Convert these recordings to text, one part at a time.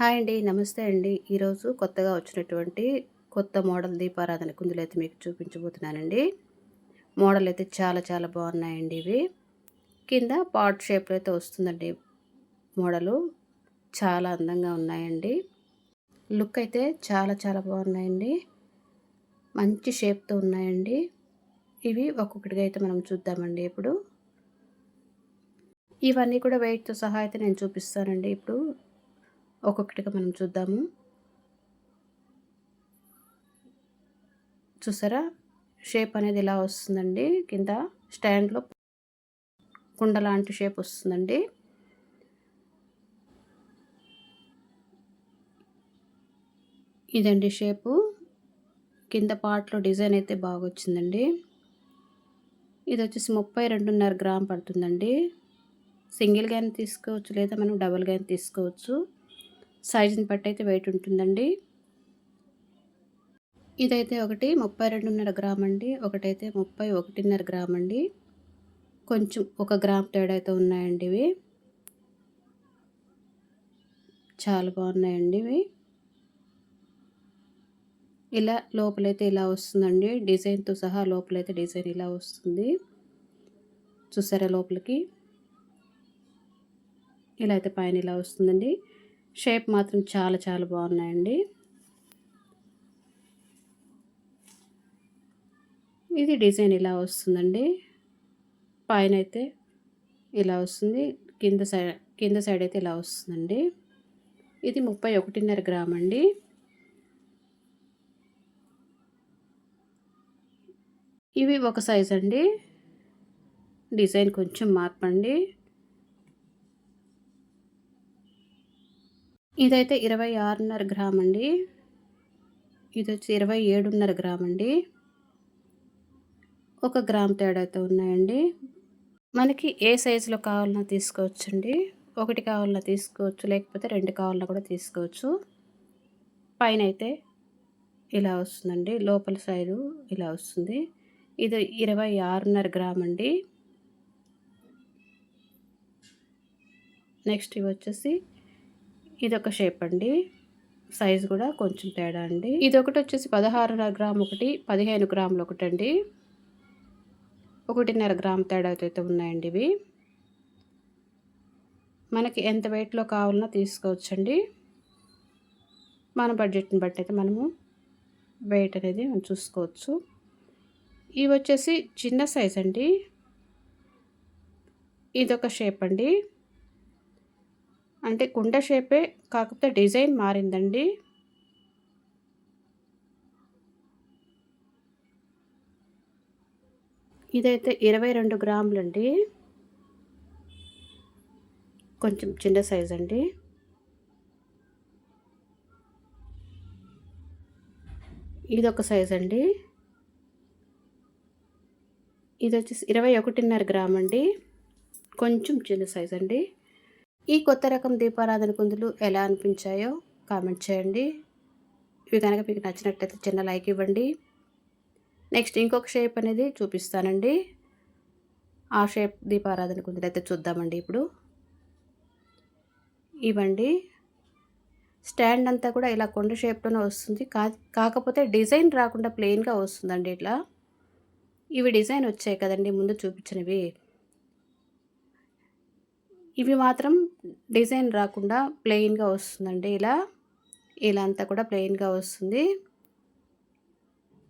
Hi అండి. నమస్తే అండి. ఈరోజు కొత్తగా వచ్చినటువంటి కొత్త మోడల్ దీపారాధన కుందులు అయితే మీకు చూపించబోతున్నానండి. మోడల్ అయితే చాలా చాలా బాగున్నాయండి ఇవి. కింద పాట్ షేప్లో అయితే వస్తుందండి మోడలు. చాలా అందంగా ఉన్నాయండి. లుక్ అయితే చాలా చాలా బాగున్నాయండి. మంచి షేప్తో ఉన్నాయండి. ఇవి ఒక్కొక్కటిగా అయితే మనం చూద్దామండి ఇప్పుడు. ఇవన్నీ కూడా వెయిట్తో సహా అయితే నేను చూపిస్తానండి ఇప్పుడు. ఒక్కొక్కటిగా మనం చూద్దాము. చూసారా? షేప్ అనేది ఇలా వస్తుందండి. కింద స్టాండ్లో కుండ లాంటి షేప్ వస్తుందండి. ఇదండి షేపు. కింద పార్ట్లో డిజైన్ అయితే బాగా వచ్చిందండి ఇది వచ్చేసి ముప్పై రెండున్నర గ్రామ్ పడుతుందండి. సింగిల్గానే తీసుకోవచ్చు లేదా మనం డబుల్గానే తీసుకోవచ్చు. సైజుని బట్టి అయితే వెయిట్ ఉంటుందండి. ఇదైతే ఒకటి ముప్పై రెండున్నర గ్రామ్ అండి. ఒకటైతే ముప్పై ఒకటిన్నర గ్రామ్ అండి. కొంచెం ఒక గ్రామ్ తేడా అయితే ఉన్నాయండి ఇవి. చాలా బాగున్నాయండి ఇవి. ఇలా లోపలైతే ఇలా వస్తుందండి. డిజైన్తో సహా లోపలైతే డిజైన్ ఇలా వస్తుంది. చూసారా లోపలికి? ఇలా అయితే పైన ఇలా వస్తుందండి. షేప్ మాత్రం చాలా చాలా బాగున్నాయండి. ఇది డిజైన్ ఇలా వస్తుందండి. పైన అయితే ఇలా వస్తుంది. కింద సైడ్ కింద సైడ్ అయితే ఇలా వస్తుందండి. ఇది ముప్పై ఒకటిన్నర గ్రామ్ అండి. ఇవి ఒక సైజ్ అండి డిజైన్ కొంచెం మార్పండి. ఇదైతే ఇరవై ఆరున్నర గ్రామ్ అండి. ఇది వచ్చి ఇరవై ఏడున్నర గ్రామ్ అండి. ఒక గ్రామ్ తేడా అయితే ఉన్నాయండి. మనకి ఏ సైజులో కావాలన్నా తీసుకోవచ్చండి. ఒకటి కావాలన్నా తీసుకోవచ్చు లేకపోతే రెండు కావాలన్నా కూడా తీసుకోవచ్చు. పైన అయితే ఇలా వస్తుందండి. లోపల సైడు ఇలా వస్తుంది. ఇది ఇరవై ఆరున్నర గ్రామ్ అండి. నెక్స్ట్ ఇవి వచ్చేసి ఇది ఒక షేప్ అండి. సైజు కూడా కొంచెం తేడా అండి. ఇది ఒకటి వచ్చేసి పదహారున్నర గ్రామ్ ఒకటి పదిహేను గ్రాములు ఒకటి అండి ఒకటిన్నర గ్రామ్ తేడా అయితే ఉన్నాయండి ఇవి. మనకి ఎంత వెయిట్లో కావాలన్నా తీసుకోవచ్చండి. మన బడ్జెట్ని బట్టి అయితే మనము వెయిట్ అనేది మనం చూసుకోవచ్చు. ఇవి వచ్చేసి చిన్న సైజ్ అండి. ఇదొక షేప్ అండి. అంటే కుండ షేపే కాకపోతే డిజైన్ మారిందండి. ఇదైతే ఇరవై రెండు గ్రాములండి. కొంచెం చిన్న సైజ్ అండి. ఇదొక సైజ్ అండి. ఇది వచ్చేసి ఇరవై ఒకటిన్నర గ్రామ్ అండి కొంచెం చిన్న సైజ్ అండి. ఈ కొత్త రకం దీపారాధన కుందులు ఎలా అనిపించాయో కామెంట్ చేయండి. ఇవి కనుక మీకు నచ్చినట్లయితే చిన్న లైక్ ఇవ్వండి. నెక్స్ట్ ఇంకొక షేప్ అనేది చూపిస్తానండి. ఆ షేప్ దీపారాధన కుందులు అయితే చూద్దామండి ఇప్పుడు. ఇవ్వండి. స్టాండ్ అంతా కూడా ఇలా కొండ షేప్లోనే వస్తుంది. కాకపోతే డిజైన్ రాకుండా ప్లెయిన్గా వస్తుందండి ఇట్లా. ఇవి డిజైన్ వచ్చాయి కదండి. ముందు చూపించినవి. ఇవి మాత్రం డిజైన్ రాకుండా ప్లెయిన్గా వస్తుందండి ఇలా. ఇలా అంతా కూడా ప్లెయిన్గా వస్తుంది.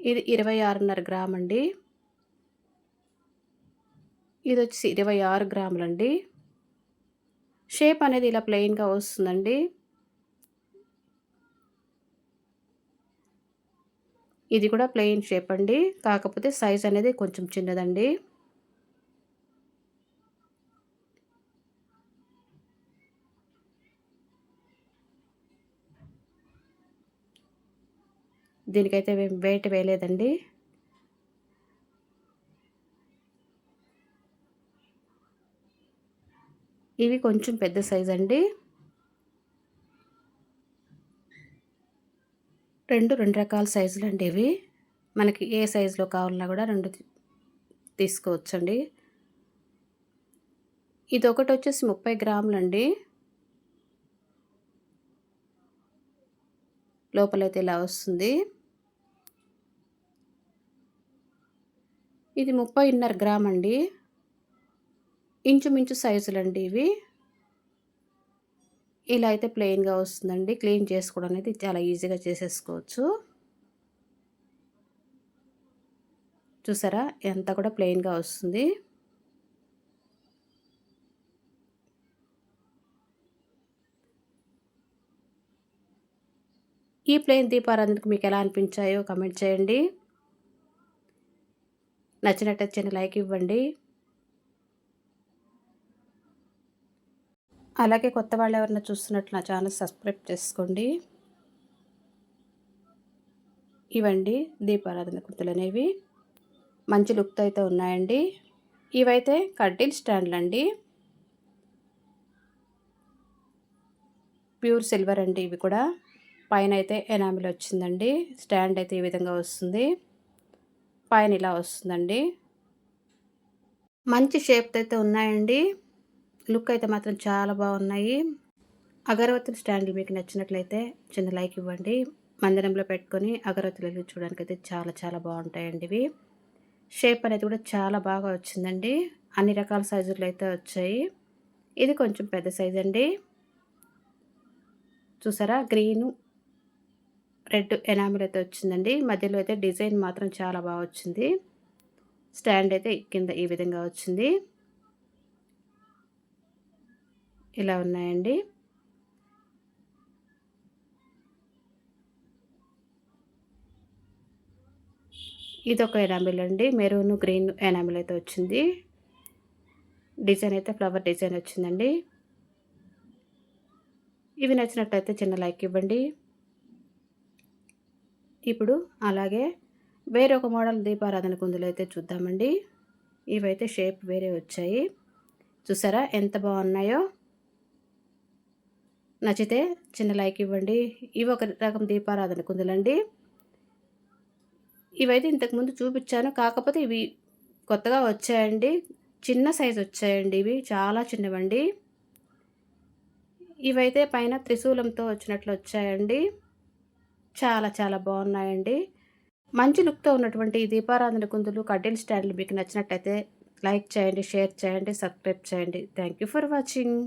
ఇది ఇరవై ఆరున్నర గ్రామ్ అండి. ఇది వచ్చి ఇరవై ఆరు గ్రాములండి షేప్ అనేది ఇలా ప్లెయిన్గా వస్తుందండి. ఇది కూడా ప్లెయిన్ షేప్ అండి. కాకపోతే సైజ్ అనేది కొంచెం చిన్నదండి. దీనికైతే వెయిట్ వేయలేదండి. ఇవి కొంచెం పెద్ద సైజ్ అండి. రెండు రెండు రకాల సైజులు అండి ఇవి. మనకి ఏ సైజులో కావాలన్నా కూడా రెండు తీసుకోవచ్చండి. ఇది ఒకటి వచ్చేసి ముప్పై గ్రాములండి లోపలైతే ఇలా వస్తుంది. ఇది ముప్పై ఇన్నర గ్రామ్ అండి. ఇంచుమించు సైజులండి ఇవి. ఇలా అయితే ప్లెయిన్గా వస్తుందండి. క్లీన్ చేసుకోవడం అనేది చాలా ఈజీగా చేసేసుకోవచ్చు. చూసారా? ఎంత కూడా ప్లెయిన్గా వస్తుంది. ఈ ప్లెయిన్ దీపారాధనకు మీకు ఎలా అనిపించాయో కమెంట్ చేయండి. నచ్చినట్టు చిన్న లైక్ ఇవ్వండి. అలాగే కొత్త వాళ్ళు ఎవరైనా చూస్తున్నట్లు నా ఛానల్ సబ్స్క్రైబ్ చేసుకోండి. ఇవండి దీపారాధన కుర్తులు అనేవి. మంచి లుక్తో అయితే ఉన్నాయండి. ఇవైతే కడ్డీల్ స్టాండ్లు అండి. ప్యూర్ సిల్వర్ అండి ఇవి కూడా. పైన అయితే ఎనామిల్ వచ్చిందండి. స్టాండ్ అయితే ఈ విధంగా వస్తుంది. పైన ఇలా వస్తుందండి. మంచి షేప్ అయితే ఉన్నాయండి. లుక్ అయితే మాత్రం చాలా బాగున్నాయి. అగరవత్తుల స్టాండ్లు మీకు నచ్చినట్లయితే చిన్న లైక్ ఇవ్వండి. మందిరంలో పెట్టుకొని అగరవత్తులు చూడడానికి అయితే చాలా చాలా బాగుంటాయండి ఇవి. షేప్ అనేది కూడా చాలా బాగా వచ్చిందండి. అన్ని రకాల సైజులు అయితే వచ్చాయి. ఇది కొంచెం పెద్ద సైజ్ అండి చూసారా? గ్రీను రెడ్ ఎనామిల్ అయితే వచ్చిందండి. మధ్యలో అయితే డిజైన్ మాత్రం చాలా బాగా వచ్చింది. స్టాండ్ అయితే కింద ఈ విధంగా వచ్చింది. ఇలా ఉన్నాయండి. ఇది ఒక ఎనామిల్ అండి. మెరూన్ గ్రీన్ ఎనామిల్ అయితే వచ్చింది. డిజైన్ అయితే ఫ్లవర్ డిజైన్ వచ్చిందండి. ఇవి నచ్చినట్టయితే చిన్న లైక్ ఇవ్వండి. ఇప్పుడు అలాగే వేరొక మోడల్ దీపారాధన కుందులు అయితే చూద్దామండి. ఇవైతే షేప్ వేరే వచ్చాయి. చూసారా ఎంత బాగున్నాయో? నచ్చితే చిన్న లైక్ ఇవ్వండి. ఇవి ఒక రకం దీపారాధన కుందులండి. ఇవైతే ఇంతకుముందు చూపించాను. కాకపోతే ఇవి కొత్తగా వచ్చాయండి. చిన్న సైజు వచ్చాయండి ఇవి. చాలా చిన్నవండి. ఇవైతే పైన త్రిశూలంతో వచ్చినట్లు వచ్చాయండి. చాలా చాలా బాగున్నాయండి. మంచి లుక్తో ఉన్నటువంటి ఈ దీపారాధన కుందులు కడ్డీల స్టాండ్లు మీకు నచ్చినట్టయితే లైక్ చేయండి షేర్ చేయండి సబ్స్క్రైబ్ చేయండి. Thank you for watching.